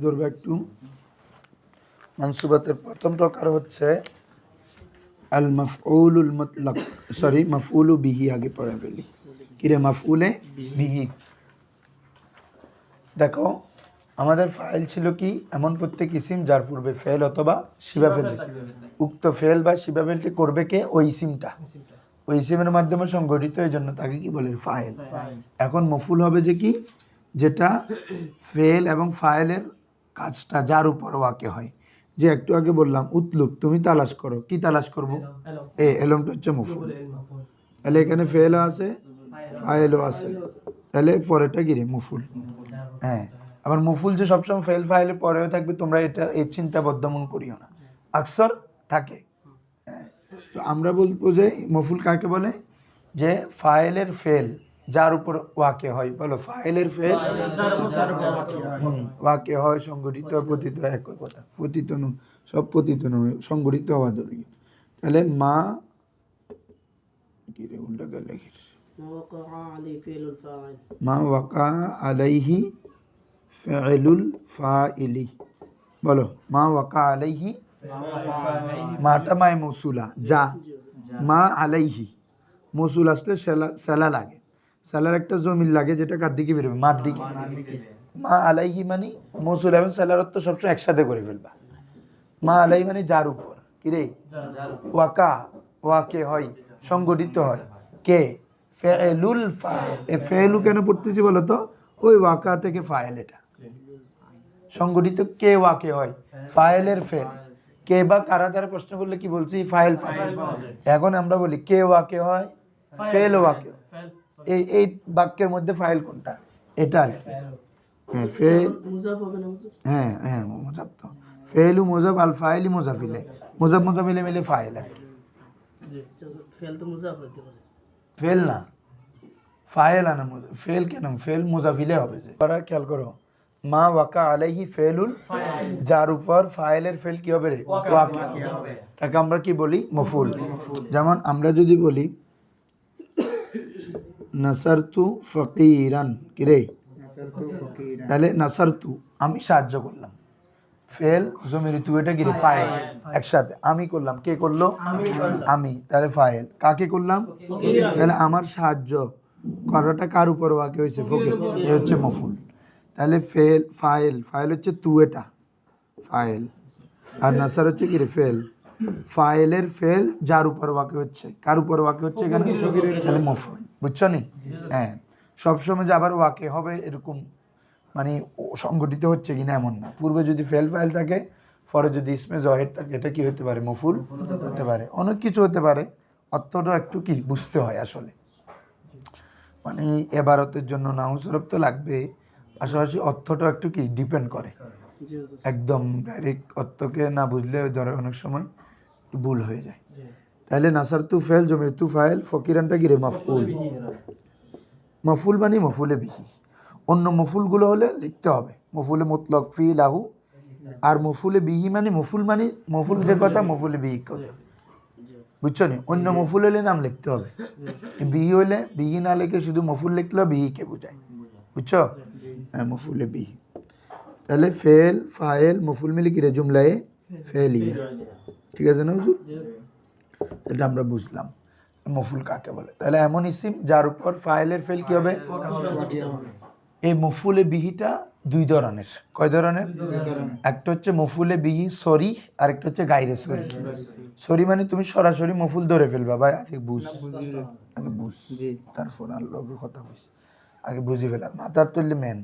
ধরবো একটু মানসুবাতের প্রথম প্রকার হচ্ছে আল মাফউলুল মতলক। সরি মাফউলু বিহি আগে পড়ে ফেলি। কিরে মাফউলে? বিহি। দেখো আমাদের ফাইল ছিল কি? এমন প্রত্যেক ইসিম যার পূর্বে ফেল অথবা শিবা ফেল উক্ত ফেল বা শিবা ফেলটি করবে কে? ওই ইসিমটা। ওই ইসিমের মাধ্যমে সংগঠিত এই জন্য তাকে কি বলে? ফাইল। এখন মফুল হবে যে কি? যেটা ফেল এবং ফাইলের কাজটা যার উপর ওয়াকে হয়। যে একটু আগে বললাম উতলুক তুমি তালাশ করো। কি তালাশ করব? এ এলমটা হচ্ছে মফুল। তাহলে এখানে ফেলও আছে ফাইলও আছে। তাহলে পরেরটা গিরে মুফুল। হ্যাঁ। আবার মুফুল যে সবসময় ফেল ফাইলে পরেও থাকবে তোমরা এটা এই চিন্তা বদ্ধমন করিও না। আকসর থাকে। হ্যাঁ। তো আমরা বলব যে মফুল কাকে বলে? যে ফাইলের ফেল যার উপর ওয়াকে হয় বলো ফাইলের ফেল ওয়াকে হয়। সংগঠিত পতিত একই কথা। পতিত সব পতিত নয় সংগঠিত হওয়া জরুরি। তাহলে মা কি রে উল্টা গেলে মা ওয়াকা আলাইহি ফেলুল ফাইলি। বলো মা ওয়াকা আলাইহি মাটা মায় মসুলা যা। মা আলাইহি। মসুল আসলে সেলা সেলা লাগে। সেলার একটা জমিন লাগে যেটা কার দিকে বেরোবে? মার দিকে। মা আলাইহি মানে মৌসুল এবং সেলার অর্থ সবসময় একসাথে করে ফেলবা। মা আলাই মানে যার উপর। কিরে ওয়াকা ওয়াকে হয়? সংগঠিত হয়। কে? ফেলুল ফাইল। এ ফেলু কেন পড়তেছি বলো তো? ওই ওয়াকা থেকে ফাইল এটা। সংগঠিত কে ওয়াকে হয়? ফাইলের ফেল। কে বা কারা দ্বারা প্রশ্ন করলে কি বলছি? ফাইল এখন আমরা বলি কে ওয়াকে হয়? ফেল ওয়াকে হয়। এই এই বাক্যের মধ্যে ফাইল কোনটা? এটা আর কি। হ্যাঁ ফেল মুজাফ হবে না হ্যাঁ হ্যাঁ মোজাব তো। ফেলু মোজাব আল ফাইলি মোজাফিলে মোজাব মোজাফিলে মিলে ফাইল আর কি। ফেল তো মুজাফ হইতে পারে। ফেল না। ফাইল আনা ফেল কেন? ফেল মোজাফিলে হবে যে। ওরা খেয়াল করো। মা ওয়াকা আলাইহি ফেলুল যার উপর ফাইলের ফেল কি হবে রে? ওয়াকা তাকে আমরা কি বলি? মফুল। যেমন আমরা যদি বলি নাসারতু ফকিরান। কি রে? তাহলে নাসারতু আমি সাহায্য করলাম। ফেল জমির তু এটা কি রে? ফাইল একসাথে। আমি করলাম। কে করল? আমি তাহলে ফাইল কাকে করলাম? তাহলে আমার সাহায্য। করাটা কার উপর ওয়াকে হয়েছে? ফকির। এ হচ্ছে মফুল। তাহলে ফেল ফাইল ফাইল হচ্ছে তু এটা। ফাইল আর নাসার হচ্ছে কি রে? ফেল। ফাইলের ফেল যার উপর ওয়াকে হচ্ছে। কার উপর ওয়াকে হচ্ছে এখানে? তাহলে মফুল। বুঝছ নি? হ্যাঁ। সবসময় যে আবার ওয়াকে হবে এরকম মানে সংগঠিত হচ্ছে কিনা এমন না। পূর্বে যদি ফেল ফাইল থাকে পরে যদি ইসমে জহের থাকে এটা কি হতে পারে? মফুল হতে পারে। অনেক কিছু হতে পারে। অর্থটা একটু কি বুঝতে হয় আসলে। মানে এবারতের জন্য নাউসরফ তো লাগবে। পাশাপাশি অর্থটা একটু কি ডিপেন্ড করে। একদম ডাইরেক্ট অর্থকে না বুঝলে ওই ধরে অনেক সময় ভুল হয়ে যায়। তাহলে নাসার তু ফেল, জমির তু ফাইল, ফকিরানটা কি রে? মাফুল। মফুল মানে মফুলে বিহি। অন্য মফুলগুলো হলে লিখতে হবে। মফুলে মতলক ফি লাহু। আর মফুলে বিহি মানে মফুল মানে মফুল যে কথা, মফুলে বিহি কথা। বুঝছ নি? অন্য মফুল হলে নাম লিখতে হবে। বিহি হলে, বিহি না লিখে শুধু মফুল লিখলেও বিহিকে বোঝায়। বুঝছ? হ্যাঁ মফুলে বিহি। তাহলে ফেল, ফাইল, মফুল মিলে কি রে? জুমলায় ফেল ইয়ে ঠিক আছে না হুজুর? এটা আমরা বুঝলাম। মফুল কাকে বলে? তাহলে এমন ইসিম যার উপর ফাইলের ফেল কি হবে? এই মফুলে বিহিটা দুই ধরনের। কয় ধরনের? একটা হচ্ছে মফুলে বিহি সরি আর একটা হচ্ছে গাইরে সরি। সরি মানে তুমি সরাসরি মফুল ধরে ফেলবা। ভাই আগে বুঝ। আগে বুঝ। তারপর আল্লাহ কথা বুঝ আগে বুঝে ফেলা মাথার তুললে মেন।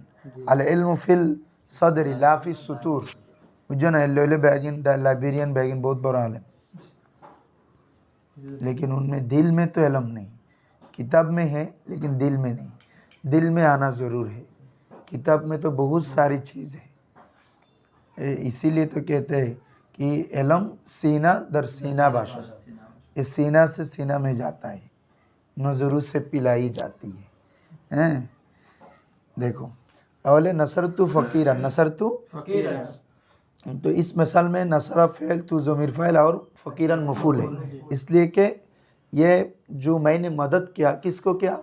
আলে এল মফিল সদরি লাফিস সুতুর। বুঝছ না? এল্লো লাইব্রেরিয়ান ব্যাগিন বহুত বড় আলেম। लेकिन उनमें दिल में तो इलम नहीं। किताब में है, लेकिन दिल में नहीं। दिल में आना ज़रूर है। किताब में तो बहुत सारी चीज़ है। इसीलिए तो कहते हैं कि इलम सीना दर सीना भाषा ये सीना से सीना में जाता है। नज़रों से पिलाई जाती है। हैं? देखो। अवले नसर तो फ़कीरा नसर तू तो इस मिसाल में नसरा फ़ैल तू ज़मीर फ़ैल और फ़कीरन मफूल है इसलिए कि ये जो मैंने मदद किया किसको किया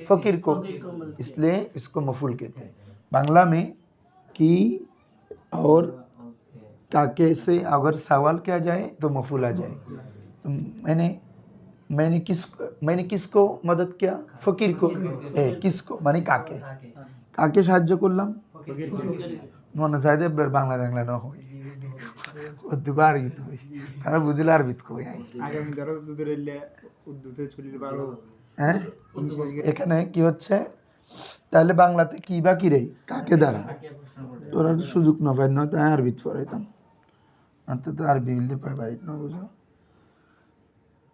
फ़कीर को इसलिए इसको मफूल कहते हैं बांग्ला में कि और काके से अगर सवाल किया जाए तो मफूल आ जाए तो मैंने मैंने किस मैंने किसको मदद किया ফকির को এ কিসকো মানে কাকে কাকে সাহায্য করলাম মনে চাই যে বাংলা বাংলা না হয়। উর্দু আরবিত হই তারা বুঝলে আগামী ধরো দুধের উর্দুতে পারো হ্যাঁ? এখানে কি হচ্ছে? তাহলে বাংলাতে কি বা কি রে? কাকে দ্বারা? তোরা তো সুযোগ না পাই না তাই আরবিত পড়াইতাম আর তো তো আরবি বলতে বাড়ি না বুঝো?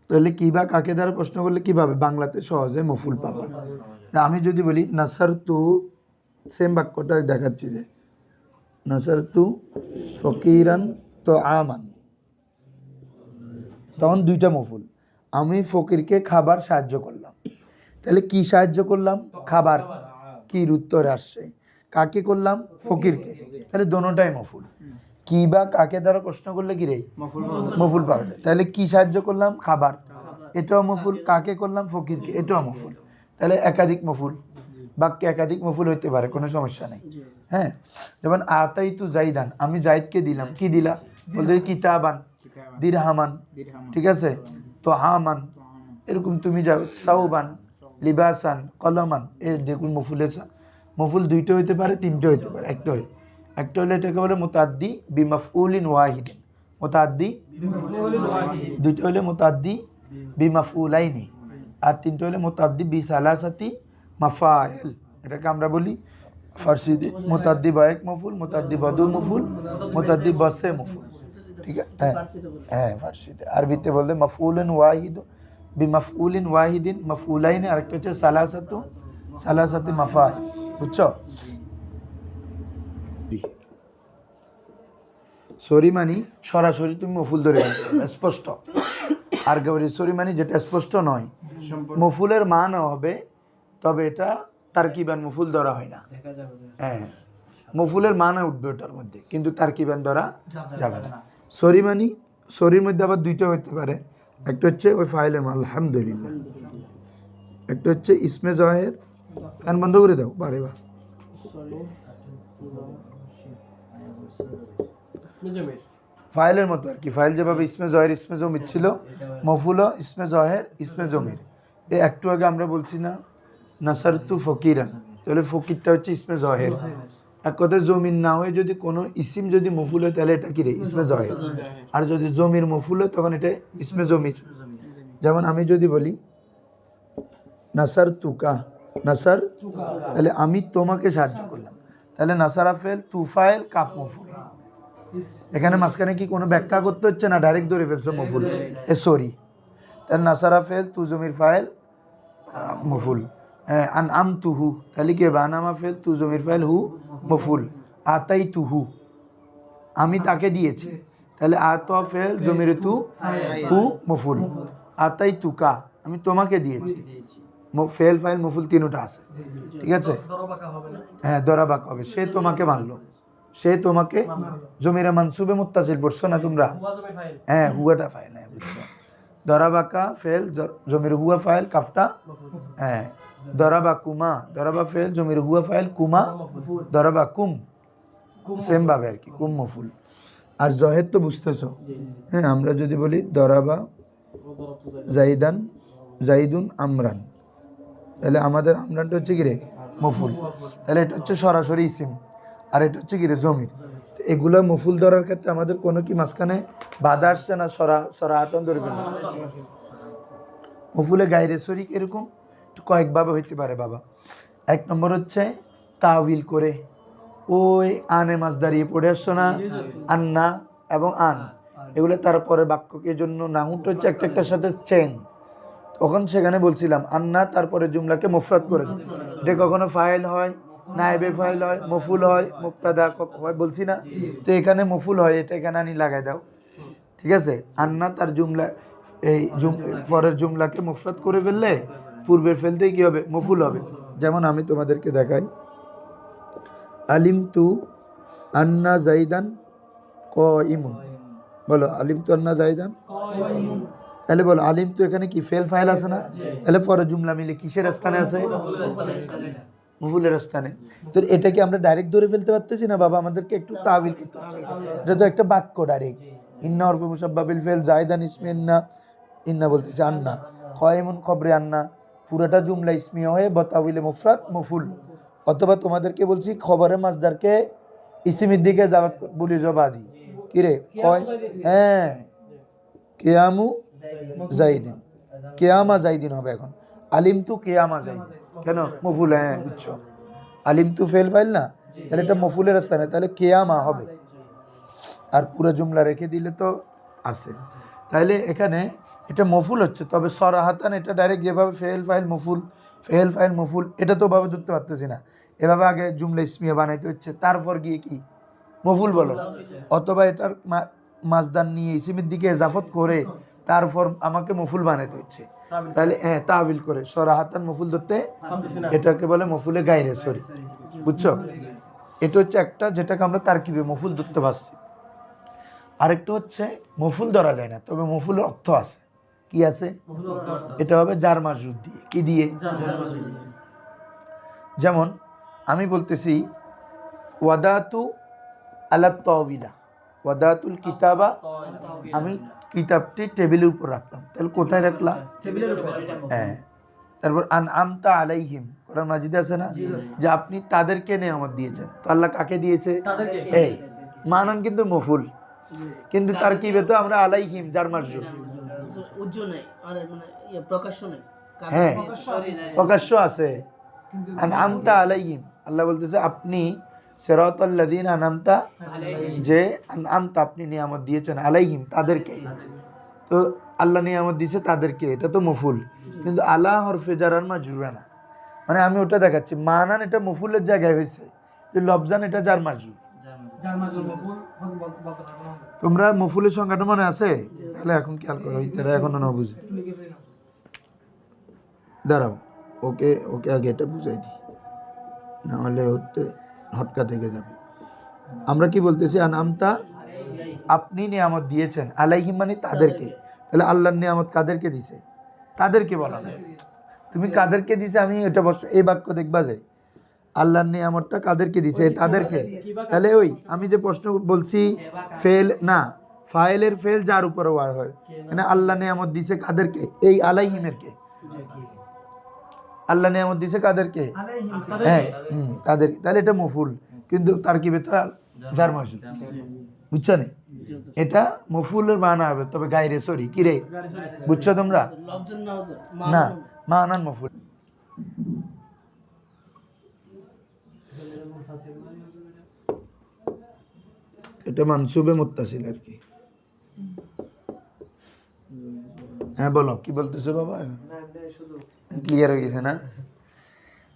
তাহলে কি বা কাকে দ্বারা প্রশ্ন করলে কীভাবে বাংলাতে সহজে মফুল পাবা? তা আমি যদি বলি নাসার তু সেম বাক্যটা দেখাচ্ছি যে নাসার তু ফকিরান তো আমান তখন দুইটা মফুল। আমি ফকিরকে খাবার সাহায্য করলাম। তাহলে কি সাহায্য করলাম? খাবার। কি উত্তরে আসছে? কাকে করলাম? ফকিরকে। তাহলে দোনোটাই মফুল। কি বা কাকে দ্বারা প্রশ্ন করলে কি রে? মফুল মফুল পাওয়া যায়। তাহলে কি সাহায্য করলাম? খাবার। এটাও মফুল। কাকে করলাম? ফকিরকে। এটাও মফুল। তাহলে একাধিক মফুল। বাক্যে একাধিক মফুল হইতে পারে কোনো সমস্যা নেই। হ্যাঁ? যেমন আতাই তু জাইদান আমি জাইদকে দিলাম। কি দিলা? বলতে কিতাবান দিরহামান ঠিক আছে? তো হামান এরকম তুমি যাও সাউবান লিবাসান কলমান এ দেখুন মফুলের মফুল দুইটা হইতে পারে তিনটে হইতে পারে একটা হলে একটা হলে এটাকে বলে মোতাদ্দি বিমাফউলিন ওয়াহিদিন। মোতাদ্দি দুইটা হলে মোতাদ্দি বিমাফউলাইনি। আর তিনটে হলে মোতাদ্দি বি সালাসাতি মাফাইল এটাকে আমরা বলি ফার্সিতে মোতাদ্দি বায়েক মফুল মোতাদ্দি বদু মফুল মোতাদ্দি বসে মফুল। ঠিক আছে? হ্যাঁ হ্যাঁ ফার্সিতে। আরবিতে বলতে মফউলুন ওয়াহিদ বিমফউলিন ওয়াহিদিন মফউলাইন আরেকটা হচ্ছে সালাসাতু সালাসাতি মাফাইল বুঝছ? সরি মানি সরাসরি তুমি মফুল ধরে স্পষ্ট। আর সরি মানি যেটা স্পষ্ট নয়। মফুলের মান হবে তবে এটা তার কিবান মফুল ধরা হয় না। হ্যাঁ মফুলের মানে উঠবে ওটার মধ্যে কিন্তু তার কিবান ধরা যাবে না সরি মানি সরির মধ্যে আবার দুইটা হতে পারে। একটা হচ্ছে ওই ফাইলের মাল আলহামদুলিল্লাহ। একটা হচ্ছে ইসমে জহের। কান বন্ধ করে দাও বারে বা ফাইলের মতো আর কি ফাইল যেভাবে ইসমে জহের ইসমে জমির ছিল মফুল ইসমে জহের ইসমে জমির। এই একটু আগে আমরা বলছি না নাসারতু ফকিরান। তাহলে ফকিরটা হচ্ছে ইসমে জহের। এক কথায় জমির না হয়ে যদি কোনো ইসিম যদি মফুল হয় তাহলে এটা কি রে? ইসমে জহের। আর যদি জমির মফুল হয় তখন এটা ইসমে জমির। যেমন আমি যদি বলি নাসার তুকা নাসার তাহলে আমি তোমাকে সাহায্য করলাম। তাহলে নাসারা ফেল তুফাইল কাপ মফুল। এখানে মাঝখানে কি কোনো ব্যাখ্যা করতে হচ্ছে না? ডাইরেক্ট ধরে ফেলছো মফুল। এ সরি তাহলে নাসারা ফেল তু জমির আহ, মফুল। আন আম তুহু তাহলে কি হবে? আনামা ফেল তু, জমির ফাইল হু, মফুল। আতাই তুহু আমি তাকে দিয়েছি। তাহলে আত ফেল, জমির তু, হু, মফুল। আতাই তুকা আমি তোমাকে দিয়েছি। ফেল, ফাইল, মফুল তিনটা আছে। ঠিক আছে? হ্যাঁ দরাবাক হবে। সে তোমাকে মানলো। সে তোমাকে জমিরা মানসুবে মুত্তাসিল পড়ছো না তোমরা? হ্যাঁ হুয়াটা ফাইল হ্যাঁ বুঝছ। দরাবাকা ফেল জমির হুয়া ফাইল, কাফটা হ্যাঁ। দরাবা কুমা দরাবা ফেল জমির হুয়া ফাইল কুমা দরাবা কুম। সেম ভাবে আর কি কুম মফুল। আর জহের তো বুঝতেছ? হ্যাঁ আমরা যদি বলি দরাবা জাইদান জাইদুন আমরান। তাহলে আমাদের আমরানটা হচ্ছে কি রে? মফুল। তাহলে এটা হচ্ছে সরাসরি ইসিম আর এটা হচ্ছে কি রে? জমির। তো এগুলো মফুল ধরার ক্ষেত্রে আমাদের কোনো কি মাঝখানে বাধা আসছে না? সরা সরা আতন ধরবে না। মফুলে গাইরে শরিক এরকম? কয়েকভাবে হইতে পারে বাবা। এক নম্বর হচ্ছে তাওয়িল করে। ওই আনে মাছ দাঁড়িয়ে পড়ে আসছো না? আন্না এবং আন। এগুলো তারপরে বাক্যকে জন্য নাহুট হচ্ছে একটা একটার সাথে চেন তখন সেখানে বলছিলাম আন্না তারপরে জুমলাকে মুফরাত করে এটা কখনো ফাইল হয় নাইবে ফাইল হয় মফুল হয় মুক্তাদা হয় বলছি না। তো এখানে মফুল হয় এটা এখানে আনি লাগাই দাও। ঠিক আছে? আন্না তার জুমলা এই জুম পরের জুমলাকে মুফরাত করে ফেললে পূর্বের ফেলতেই কি হবে? মফুল হবে। যেমন আমি তোমাদেরকে দেখাই। আলিম তু আন্না জাইদান ক ইমুন বলো আলিম তু আন্না জাইদান? তাহলে বলো আলিম তো এখানে কি ফেল ফাইল আছে না? তাহলে পরে জুমলা মিলে কিসের স্থানে আছে? মুফুলের স্থানে তো এটাকে আমরা ডাইরেক্ট ধরে ফেলতে পারতেছি না বাবা? আমাদেরকে একটু তাবিল করতে হচ্ছে। এটা তো একটা বাক্য ডাইরেক্ট ইন্না অর্ফ মুসাব্বাবিল ফেল জায়দান ইসমে ইন্না ইন্না বলতেছে আন্না। কয়েমুন খবরে আন্না। পুরোটা জুমলা ইসমিয়া হয়ে বতাবিলে মুফরাত মফুল। অথবা তোমাদেরকে বলছি, খবরে মাছদারকে ইসিমির দিকে যাবাত বলি জবাদি। কিরে কয়? হ্যাঁ। কেয়ামু জাইদিন কেয়ামা জাইদিন হবে এখন। আলিম তু কেয়ামা জাইদিন কেন? মফুল হ্যাঁ বুঝছ। আলিম তু ফেল ফাইল না? তাহলে এটা মফুলের স্থানে তাহলে কেয়ামা হবে। আর পুরো জুমলা রেখে দিলে তো আছে। তাহলে এখানে এটা মফুল হচ্ছে তবে সরাহাতান এটা ডাইরেক্ট যেভাবে ফেল ফাইল মফুল ফেল ফাইল মফুল এটা তো ভাবে ধরতে পারতেছি না। এভাবে আগে জুমলা ইসমিয়া বানাইতে হচ্ছে তারপর গিয়ে কি? মফুল বলো। অথবা এটার মাজদান নিয়ে ইসিমের দিকে এজাফত করে তারপর আমাকে মফুল বানাইতে হচ্ছে। তাহলে হ্যাঁ তাবিল করে। সরাহাতান মফুল ধরতে এটাকে বলে মফুলে গাইরে সরি বুঝছ? এটা হচ্ছে একটা যেটাকে আমরা তারকিবে মফুল ধরতে পারছি। আরেকটা হচ্ছে মফুল ধরা যায় না তবে মফুলের অর্থ আছে। কি আছে? এটা হবে জার মাজরুদ দিয়ে কি দিয়ে? যেমন আমি বলতেছি ওয়াদাতু আলা তবিলা ওয়াদাতুল কিতাবা আমি কিতাবটি টেবিলের উপর রাখলাম। তাহলে কোথায় রাখলাম। হ্যাঁ। তারপর আন আমতা আলাইহিম। কোরআন মাজিদে আছে না? যে আপনি তাদেরকে নেয়ামত দিয়েছেন। তো আল্লাহ কাকে দিয়েছে? এই মানান কিন্তু মফুল। কিন্তু তার কি বেতো আমরা আলাইহিম যার মারজুর মানে ইয়ে হ্যাঁ। প্রকাশ্য আছে। আমতা আলাইহিম। আল্লাহ বলতেছে আপনি সেরাতাল্লাযিন আনামতা যে আন আমতা আপনি নিয়ামত দিয়েছেন আলাইহিম তাদেরকে। তো আল্লাহ নিয়ামত দিয়েছে তাদেরকে এটা তো মফুল। কিন্তু আলা হরফে জারান মাজরুরা না। মানে আমি ওটা দেখাচ্ছি মানান এটা মফুলের জায়গায় হয়েছে যে লবজান এটা যার মাজরুর। তোমরা মফুলের সংখ্যাটা মনে আছে? তাহলে এখন খেয়াল করো তারা এখনও না বুঝে। দাঁড়াও ওকে ওকে আগে এটা বুঝাই দিই। নাহলে হতে হটকা থেকে যাবে। আমরা কি বলতেছি? আনামতা আপনি নিয়ামত দিয়েছেন আলাইহিম মানে তাদেরকে। তাহলে আল্লাহর নিয়ামত কাদেরকে দিছে? তাদেরকে বলা না তুমি কাদেরকে দিছে? আমি এটা বস এই বাক্য দেখবা যে আল্লাহর নিয়ামতটা কাদেরকে দিছে? তাদেরকে। তাহলে ওই আমি যে প্রশ্ন বলছি ফেল না ফাইলের ফেল যার উপরে ওয়ার হয়। মানে আল্লাহ নিয়ামত দিছে কাদেরকে? এই আলাইহিমের কে আল্লাহ নিয়ামত দিছে কাদেরকে? হ্যাঁ হুম, তাদের তাহলে এটা মফুল। কিন্তু তার কি বেতন যার মাসুল বুঝছ না? এটা মফুলের মানা হবে। তবে গাইরে সরি কিরে? বুঝছ তোমরা? না মানান মফুল। এটা মানসুবে মুত্তাসিল আর কি। হ্যাঁ বলো কি বলতেছো বাবা? ক্লিয়ার হয়ে গেছে না?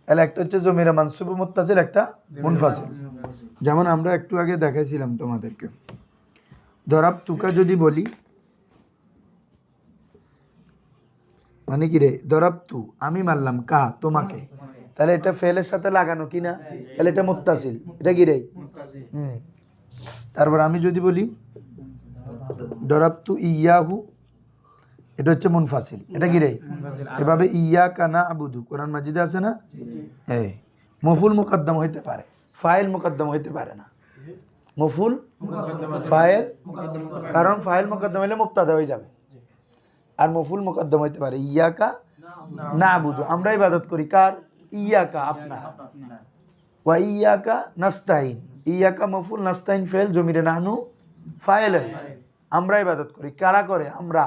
তাহলে একটা হচ্ছে জমিরা মানসুবে মুত্তাসিল একটা মুনফাসিল। যেমন আমরা একটু আগে দেখাইছিলাম তোমাদেরকে। ধরাব তুকা যদি বলি মানে কি রে? দরাব তু আমি মারলাম কা তোমাকে। তাহলে এটা ফেলের সাথে লাগানো কি না? তাহলে এটা মুত্তাসিল। এটা কি রে? হুম। তারপর আমি যদি বলি দরাব তু ইয়াহু এটা হচ্ছে মুনফাসিল। এটা কি রে? এভাবে ইয়া কানা আবুদু। কোরআন মাজিদে আছে না? এই। মফুল মুকদ্দম হইতে পারে। ফাইল মুকদ্দম হইতে পারে না। মফুল ফাইল কারণ ফাইল মুকদ্দম হলে মুক্তাদা হয়ে যাবে। আর মফুল মুকদ্দম হইতে পারে ইয়াকা না বুধু আমরা ইবাদত করি কার? ইয়াকা আপনার ওয়া ইয়াকা নাস্তাইন ইয়াকা মফুল নাস্তাইন ফেল জমিরে নাহনু ফাইল আমরা ইবাদত করি কারা করে আমরা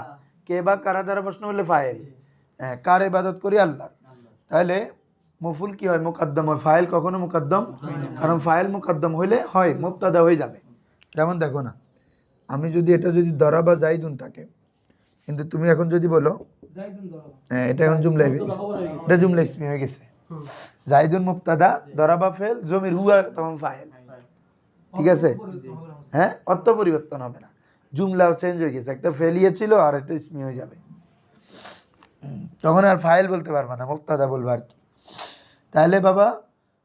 কে বা কারা দ্বারা প্রশ্ন হলে ফাইল হ্যাঁ কার ইবাদত করি? আল্লাহ তাহলে মফুল কি হয়? মুকদ্দম হয়। ফাইল কখনো মুকদ্দম? কারণ ফাইল মুকদ্দম হইলে হয় মুক্তাদা হয়ে যাবে। যেমন দেখো না আমি যদি এটা যদি দরা বা জাইদুন থাকে কিন্তু তুমি এখন যদি বলো হ্যাঁ এটা এখন জুমলা এটা জুমলা ইসমি হয়ে গেছে। জাইদুন মুক্তাদা দরাবা ফেল, জমির হুয়া তখন ফাইল ঠিক আছে? হ্যাঁ? অর্থ পরিবর্তন হবে না। জুমলাও চেঞ্জ হয়ে গেছে। একটা ফেলিয়ে ছিল আর একটা ইসমি হয়ে যাবে। তখন আর ফাইল বলতে পারবে না। মুক্তাদা বলব আর কি। তাহলে বাবা,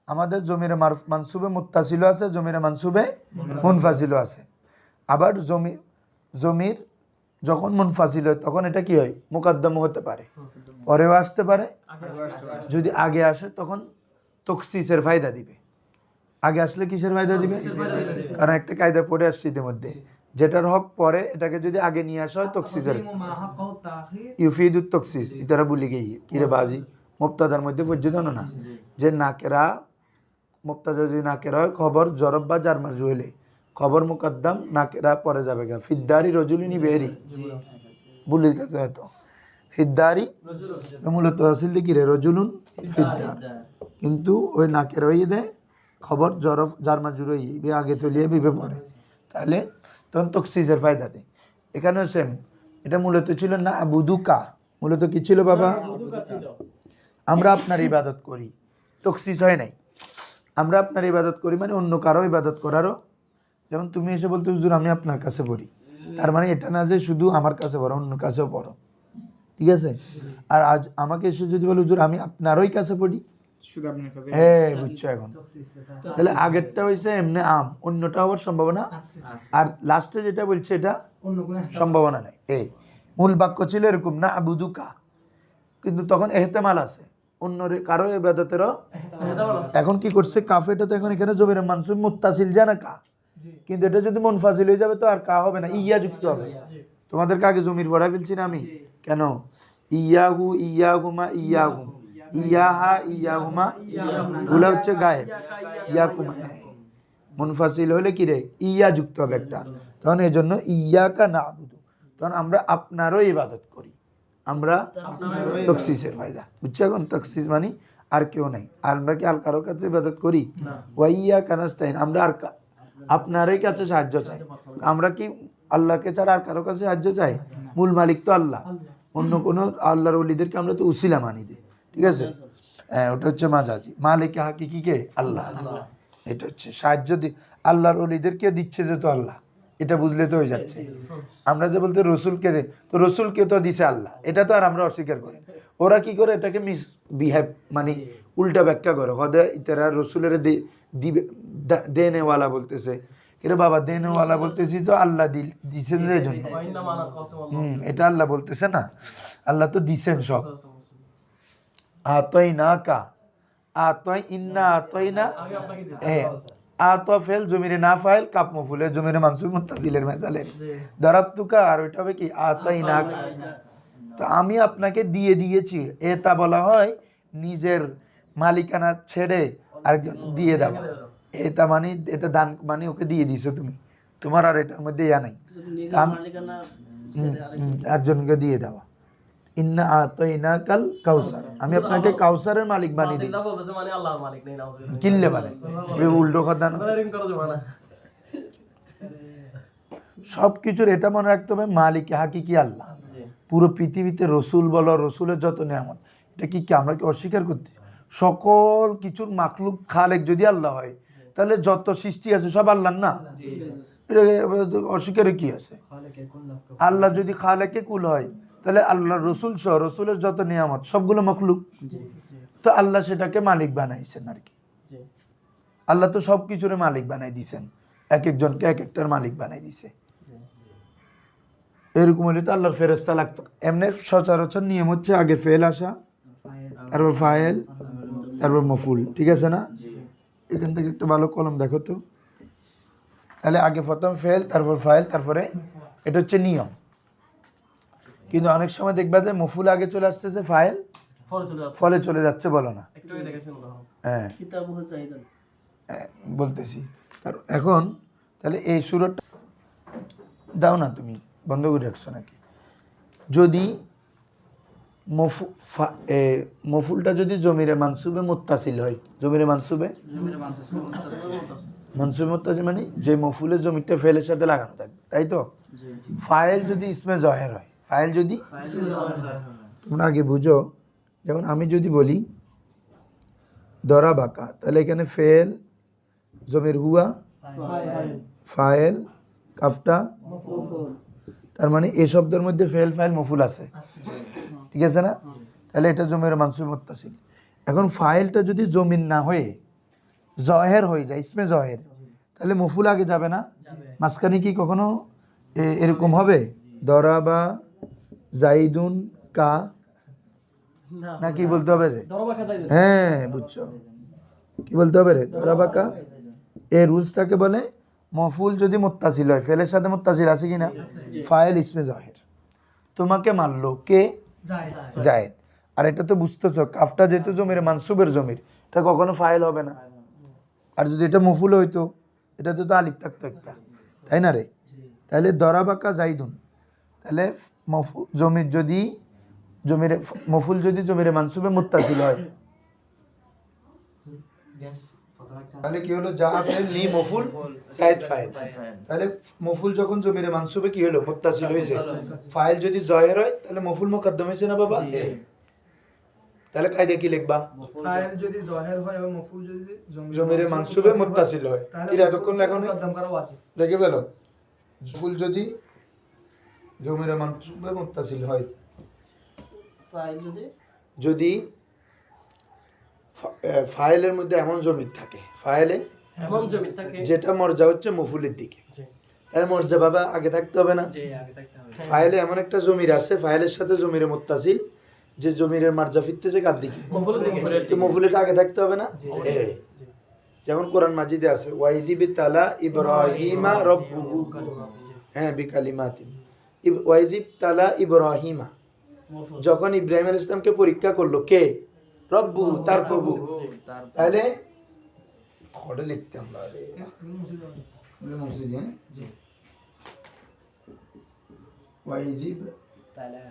আমাদের জমিরে মারফ, মানসুবে মুত্তাসিলও আছে, জমিরে মানসুবে মুনফাসিলও আছে। আবার জমি, জমির যখন মন মুনফাসিল হয় তখন এটা কি হয়? মুকদ্দম হতে পারে। পরেও আসতে পারে। যদি আগে আসে তখন তকসিসের ফায়দা দিবে। আগে আসলে কিসের ফায়দা দিবে? কারণ একটা কায়দা পড়ে আসছে ইতিমধ্যে। যেটার হক পরে এটাকে যদি আগে নিয়ে আসা হয় তকসিসের ইউফিদুত তকসিস। ইতারা বলি গেই কিরে বাজি? মুক্তাদার মধ্যে পর্যন্ত না। যে নাকেরা মুক্তাদা যদি নাকেরা হয় খবর জরব বা জার্মার জুয়েলে খবর মুকদ্দম নাকেরা পরে যাবে গা ফিদ্দারি রজুলিনি বেরি। বুলি তো? ফিদ্দারি মূলত আসিল কি রে, রজুলুন ফিদ্দার। কিন্তু ওই নাকের ওই দেয়, খবর জরফ জার্মা জুড়োই আগে চলিয়ে বিবে পরে। তাহলে তখন তকসিসের ফায়দা দেয় এখানেও সেম এটা মূলত ছিল না বুদুকা মূলত কি ছিল বাবা? আমরা আপনার ইবাদত করি। তকসিস হয় নাই। আমরা আপনার ইবাদত করি মানে অন্য কারও ইবাদত করারও যেমন তুমি এসে বলতে হুজুর আমি আপনার কাছে পড়ি। তার মানে এটা না যে শুধু আমার কাছে পড়ো অন্য কাছেও পড়ো। ঠিক আছে? আর আজ আমাকে এসে যদি বলো হুজুর আমি আপনারই কাছে পড়ি? শুধু আপনার কাছে হ্যাঁ বুঝছ এখন। তাহলে আগেরটা হয়েছে এমনি আম অন্যটা হওয়ার সম্ভাবনা আর লাস্টে যেটা বলছে এটা সম্ভাবনা নেই। এই মূল বাক্য ছিল এরকম না আবুদুকা। কিন্তু তখন এহতেমাল আছে। অন্য কারও এবাদতেরও এখন কি করছে? কাফেটা তো এখন এখানে জমির মানসুর মুত্তাসিল জানা কা কিন্তু এটা যদি মনফাসিল হয়ে যাবে তো আর কা হবে না ইয়া যুক্ত হবে। তোমাদেরকে আগে জমির পড়া ফেলছি না আমি? কেন? ইয়াহু ইয়াহুমা ইয়াহুম। ইয়াহা ইয়াহুমা গুলা হচ্ছে গায়ে ইয়াকুমা। মুনফাসিল হলে কি রে? ইয়া যুক্ত হবে একটা। তখন এই জন্য ইয়াকা না আবুদু তখন আমরা আপনারও ইবাদত করি। আমরা তকসিসের ফায়দা। বুঝছ এখন? তকসিস মানে আর কেউ নাই। আর আমরা কি আর কারও কাছে ইবাদত করি? ওয়া ওয়াইয়া কানাস্তাইন আমরা আর কা- আপনারই কাছে সাহায্য চাই। আমরা কি আল্লাহকে ছাড়া আর কারও কাছে সাহায্য চাই? মূল মালিক তো আল্লাহ। অন্য কোনো আল্লাহর অলিদেরকে আমরা তো উসিলা মানি দিই। ঠিক আছে? হ্যাঁ ওটা হচ্ছে মাজাজি মালিক হাকিকি কে আল্লাহ। এটা হচ্ছে সাহায্য দি, আল্লাহর অলিদেরকে দিচ্ছে যে তো আল্লাহ। এটা বুঝলে তো হয়ে যাচ্ছে। আমরা যে বলতে রসুলকে তো রসুলকে তো দিছে আল্লাহ। এটা তো আর আমরা অস্বীকার করি ওরা কি করে এটাকে মিস বিহেভ মানে উল্টা ব্যাখ্যা করে। হদে ইতারা রসুলের দে- দিবে দা- দেনেওয়ালা বলতেছে। এরে বাবা দেনেওয়ালা বলতেছি তো আল্লাহ দিল দিছেন এই জন্য হুম এটা আল্লাহ বলতেছে না। আল্লাহ তো দিছেন সব। আতই না কা আতই ইন্না আতই না ফেল জমিরে না ফাইল কাপ মফুলে জমিরে মানসুর মুত্তাসিলের মেসালের দরাবতুকা আর ওইটা হবে কি? আতই না কা তো আমি আপনাকে দিয়ে দিয়েছি। এটা বলা হয় নিজের মালিকানা ছেড়ে আরেকজন দিয়ে দাও। এটা মানে এটা দান মানে ওকে দিয়ে দিছো তুমি। তোমার আর এটার মধ্যে ইয়া নাই। একজনকে দিয়ে দেওয়া ইন্না আতইনা কাল কাউসার। আমি আপনাকে কাউসারের মালিক বানিয়ে দিই কিনলে মানে? উল্টো কথা না। সব কিছুর এটা মনে রাখতে হবে মালিক হাকি কি আল্লাহ। পুরো পৃথিবীতে রসুল বলো রসুলের যত নিয়ামত এটা কি কি আমরা কি অস্বীকার করতে? সকল কিছুর মাখলুক খালেক যদি আল্লাহ হয় তাহলে যত সৃষ্টি আছে সব আল্লাহর না? এটা অস্বীকারে কি আছে? আল্লাহ যদি খালেকে কুল হয় তাহলে আল্লাহ রসুল সহ রসুলের যত নিয়ামত সবগুলো মখলুক। তো আল্লাহ সেটাকে মালিক বানাইছেন আর কি। আল্লাহ তো সব কিছুর মালিক বানাই দিছেন। এক একজনকে এক একটার মালিক বানাই দিছে। এরকম হলে তো আল্লাহর ফেরস্তা লাগতো। এমনি সচরাচর নিয়ম হচ্ছে আগে ফেল আসা তারপর ফায়েল তারপর মফুল ঠিক আছে না? এখান থেকে একটু ভালো কলম দেখো তো। তাহলে আগে প্রথম ফেল তারপর ফাইল তারপরে এটা হচ্ছে নিয়ম। কিন্তু অনেক সময় দেখবা যে মফুল আগে চলে আসতেছে ফাইল ফলে চলে যাচ্ছে। বলো না। হ্যাঁ। হ্যাঁ, বলতেছি। তার এখন তাহলে এই সুরটা দাও না তুমি। বন্ধ করে রাখছো নাকি? যদি মফু ফা- মফুলটা যদি জমিরে মানসুবে মুত্তাসিল হয় জমিরে মানসুবে? মনসুবে মুত্তাসিল। মানে যে মফুলের জমিটা ফেলের সাথে লাগানো থাকবে তাই তো? ফাইল যদি ইসমে জহের হয় ফাইল যদি তোমরা আগে বুঝো যেমন আমি যদি বলি দরা বাঁকা তাহলে এখানে ফেল জমির হুয়া ফাইল। কাফটা তার মানে এই শব্দের মধ্যে ফেল ফাইল মফুল আছে। ঠিক আছে না? তাহলে এটা জমির মানসুর মুত্তাসিল। এখন ফাইলটা যদি জমিন না হয়ে জহের হয়ে যায় ইসমে জহের তাহলে মফুল আগে যাবে না? মাঝখানে কি কখনো এ- এরকম হবে? দরা বা জাইদুন কা? না কি বলতে হবে রে? হ্যাঁ বুঝছ। কি বলতে হবে রে? ধরা কা? এই রুলসটাকে বলে মফুল যদি মোত্তাসিল হয়, ফেলের সাথে মোত্তাসিল আছে কি না ফাইল ইসমে জহের। তোমাকে মানলো কে? জায়েদ। আর এটা তো বুঝতেছো, কাফটা যেহেতু জমির, মানসুবের জমির, এটা কখনো ফাইল হবে না। আর যদি এটা মফুল হইতো, এটা তো আলিফ থাকতো একটা। তাই না রে? তাহলে দরা বাঁকা জাইদুন। তাহলে মফু জমির যদি, জমির মফুল যদি জমির, মানসুবে মুত্তাসিল হয়। তাহলে কি হলো? যা ফেল নি মফুল? জায়েদ ফাইল তাহলে মফুল যখন জমির মানসুবে কি হলো? মুত্তাসিল হয়েছে। ফাইল যদি জয়ের হয় তাহলে মফুল মুকদ্দম হয়েছে না বাবা? তাহলে কায়দা কি লিখবা? ফাইল যদি জহের হয় এবং মফুল যদি জমির মানসুবে মুত্তাসিল হয় এর এতক্ষণ লেখো নি? মুকদ্দম করাও আছে। পেল ফুল। যদি জমির মানসুবে মুত্তাসিল হয়। ফাইল যদি যদি ফাইলের মধ্যে এমন জমির থাকে। ফাইলে এমন জমি থাকে। যেটা মর্যা হচ্ছে মফুলের দিকে। এর মর্যা বাবা আগে থাকতে হবে না? ফাইলে এমন একটা জমির আছে ফাইলের সাথে জমির মুত্তাসিল যে জমিরের মার্জা ফিরতেছে কার দিকে? মফুলের দিকে। তো মফুলেরটা আগে থাকতে হবে না? যেমন কোরআন মাজিদে আছে ওয়াইদিবি তালা ইব্রাহিমা রব্বুহু। হ্যাঁ বিকালিমাতিন। ইব- ওয়াইদিব তালা ইব্রাহিমা। যখন ইব্রাহিম আল ইসলামকে পরীক্ষা করল কে? রব্বু তার প্রভু। তাহলে খড়ে লিখতে আমরা হ্যাঁ? ওয়াইদিব তালা।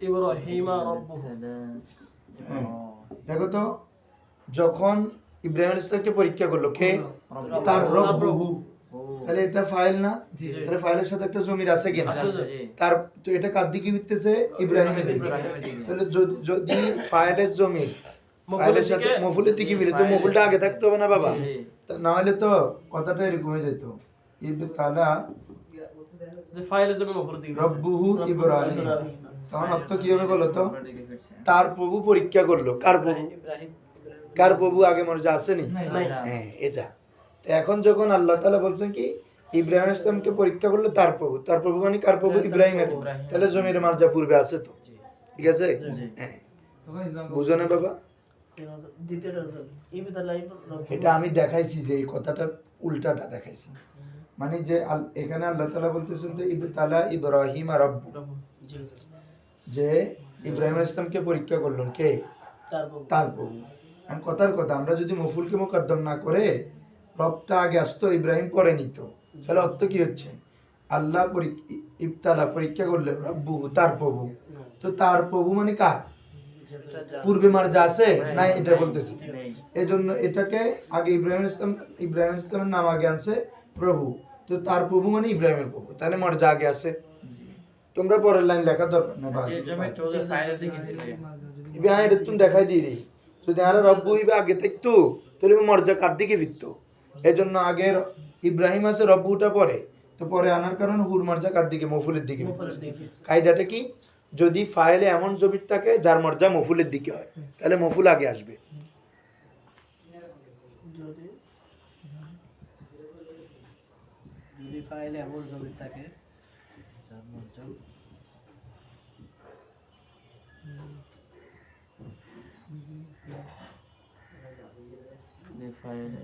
ইব্রাহিমা রব্বুহু। হ্যাঁ। দেখো তো যখন ইব্রাহিম ইসলামকে পরীক্ষা করল কে? তার রব্বু তাহলে এটা ফাইল না? তাহলে ফাইলের সাথে একটা জমির আছে কিনা? তার তো এটা কার দিকে দিকে। তাহলে যদি ফাইলের জমি ফাইলের সাথে মফুলের দিকে মিলে তো মফুলটা আগে থাকতে হবে না বাবা? না হলে তো কথাটা এরকম হয়ে যেত। ইব তালা ফাইলের জমি মফুলের দিকে রব্বুহু ইব্রাহিম। তখন অর্থ কি হবে বলো তো? তার প্রভু পরীক্ষা করল। কার প্রভু? কার প্রভু আগে মর্যা আসেনি? হ্যাঁ এটা। তো এখন যখন আল্লাহ তালা বলছেন কি ইব্রাহিম ইসলামকে পরীক্ষা করল তার প্রভু তার প্রভু মানে কার প্রভু? ইব্রাহিমের। তাহলে জমির মার্জা পূর্বে আছে তো। ঠিক আছে? হ্যাঁ। বুঝো না বাবা। এটা আমি দেখাইছি যে এই কথাটা উল্টাটা দেখাইছি। মানে যে এখানে আল্লাহ তাআলা বলতেছেন তো ইব তালা ইব্রাহিম আর। যে ইব্রাহিম ইসলামকে পরীক্ষা করলেন কে? তার প্রভু। তার প্রভু। এখন কথার কথা আমরা যদি মফুলকে মোকদ্দম না করে রবটা আগে আসতো ইব্রাহিম পরে নিত। তাহলে অর্থ কি হচ্ছে? আল্লাহ পরীক- ই- ইবতালা পরীক্ষা করলে রব্বু তার প্রভু। তো তার প্রভু মানে কার? পূর্বে মার যা আছে নাই এটা বলতেছি। এই জন্য এটাকে আগে ইব্রাহিম ইসলাম ইব্রাহিম ইসলামের নাম আগে আনছে প্রভু। তো তার প্রভু মানে ইব্রাহিমের প্রভু। তাহলে মার যা আগে আছে। তোমরা পরের লাইন লেখার দরকার না ইবে এটা তুমি দেখাই দিয়ে দিই যদি আর রব্বু ইবে আগে থাকতো তাহলে মর্যা কার দিকে ফিরতো? এই জন্য আগে ইব্রাহিম আছে রব্বুটা পরে। তো পরে আনার কারণ হুর মর্যা কার দিকে? মফুলের দিকে। কায়দাটা কি? যদি ফাইলে এমন জমির থাকে যার মর্যা মফুলের দিকে হয় তাহলে মফুল আগে আসবে। যদি ফাইলে এমন জমি থাকে যার মধ্যে ফাইলে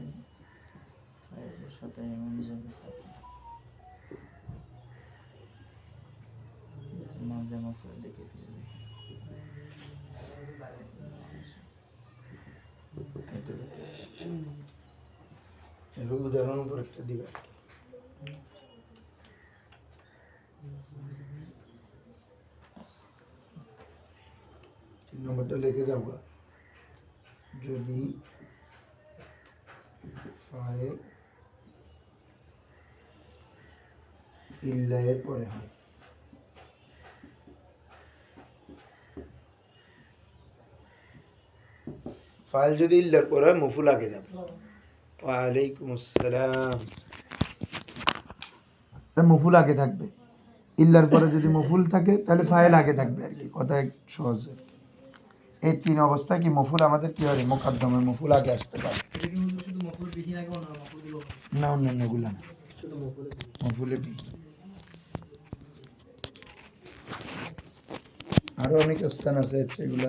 সাথে এমন যাবে মাঝে মাঝে দেখে ফেলবে এর উদাহরণ উপর একটা দিবে আর কি। তিন নম্বরটা লিখে যাব যদি ফাইল ইল্লা এর পরে হয়। ফাইল যদি ইল্লার পরে হয় মুফুল আগে যাবে। ওয়ালাইকুম আসসালাম। মফুল আগে থাকবে। ইল্লার পরে যদি মফুল থাকে তাহলে ফাইল আগে থাকবে আর কি। কথা এক সহজ। আর কি এই তিন অবস্থায় কি মফুল আমাদের কি হয়? মোকাদ্দমে মফুল আগে আসতে পারে। না অন্যান্যগুলো না। আরও অনেক স্থান আছে সেগুলো।